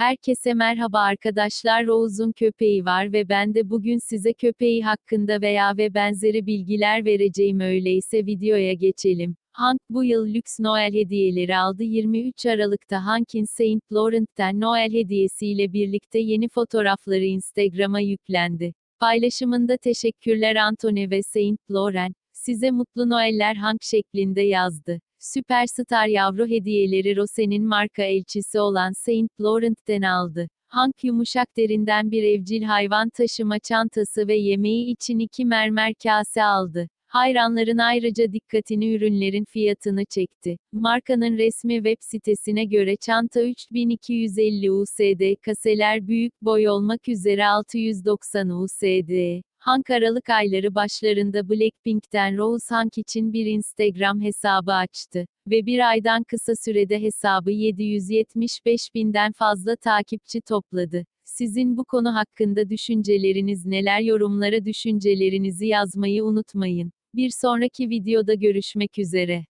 Herkese merhaba arkadaşlar Rose'un köpeği var ve ben de bugün size köpeği hakkında veya ve benzeri bilgiler vereceğim öyleyse videoya geçelim. Hank bu yıl lüks Noel hediyeleri aldı 23 Aralık'ta Hank'in Saint Laurent'ten Noel hediyesiyle birlikte yeni fotoğrafları Instagram'a yüklendi. Paylaşımında teşekkürler Anthony ve Saint Laurent, size mutlu Noeller Hank şeklinde yazdı. Süperstar yavru hediyeleri Rose'nin marka elçisi olan Saint Laurent'ten aldı. Hank yumuşak derinden bir evcil hayvan taşıma çantası ve yemeği için iki mermer kase aldı. Hayranların ayrıca dikkatini ürünlerin fiyatını çekti. Markanın resmi web sitesine göre çanta 3250 USD, kaseler büyük boy olmak üzere 690 USD. Hank Aralık ayları başlarında Blackpink'ten Rose Hank için bir Instagram hesabı açtı ve bir aydan kısa sürede hesabı 775 binden fazla takipçi topladı. Sizin bu konu hakkında düşünceleriniz neler yorumlara düşüncelerinizi yazmayı unutmayın. Bir sonraki videoda görüşmek üzere.